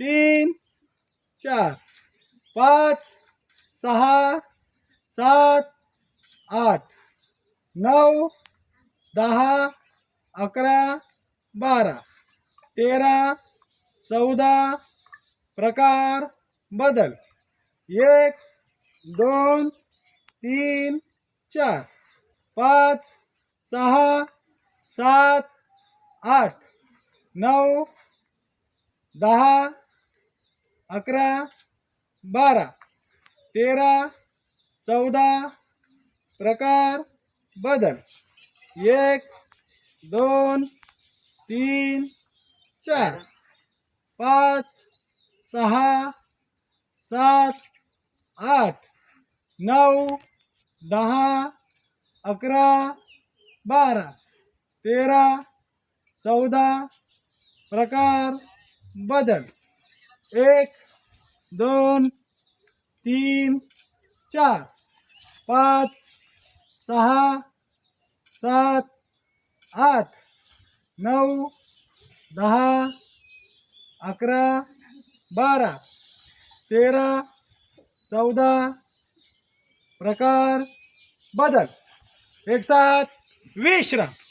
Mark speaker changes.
Speaker 1: तीन चार पाच सहा सात आठ नऊ दहा अकरा बारा तेरा चौदा प्रकार बदल. एक दोन तीन चार पाच सहा सात आठ नऊ दहा अकरा बारा तेरा चौदा प्रकार बदल. एक दोन तीन चार. पाच सहा सात आठ. नऊ दहा अकरा बारा. तेरा चौदा प्रकार बदल. एक दोन तीन चार पाच सहा सात आठ नऊ दहा अकरा बारा तेरा चौदा प्रकार बदल एक साथ विश्राम.